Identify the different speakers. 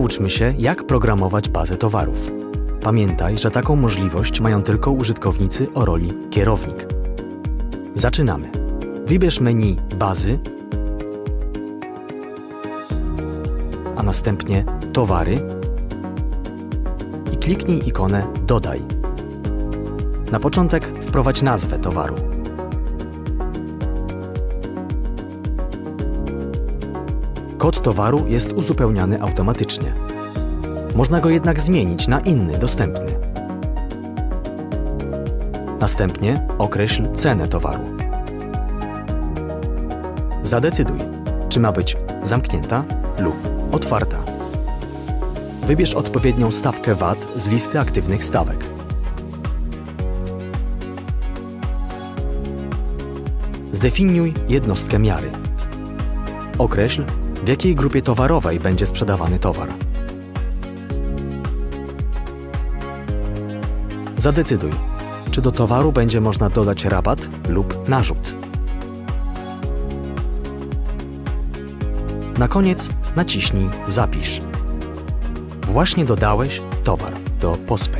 Speaker 1: Uczmy się, jak programować bazę towarów. Pamiętaj, że taką możliwość mają tylko użytkownicy o roli kierownik. Zaczynamy. Wybierz menu Bazy, a następnie Towary i kliknij ikonę Dodaj. Na początek wprowadź nazwę towaru. Kod towaru jest uzupełniany automatycznie. Można go jednak zmienić na inny, dostępny. Następnie określ cenę towaru. Zadecyduj, czy ma być zamknięta lub otwarta. Wybierz odpowiednią stawkę VAT z listy aktywnych stawek. Zdefiniuj jednostkę miary. Określ, w jakiej grupie towarowej będzie sprzedawany towar. Zadecyduj, czy do towaru będzie można dodać rabat lub narzut. Na koniec naciśnij Zapisz. Właśnie dodałeś towar do Postpay.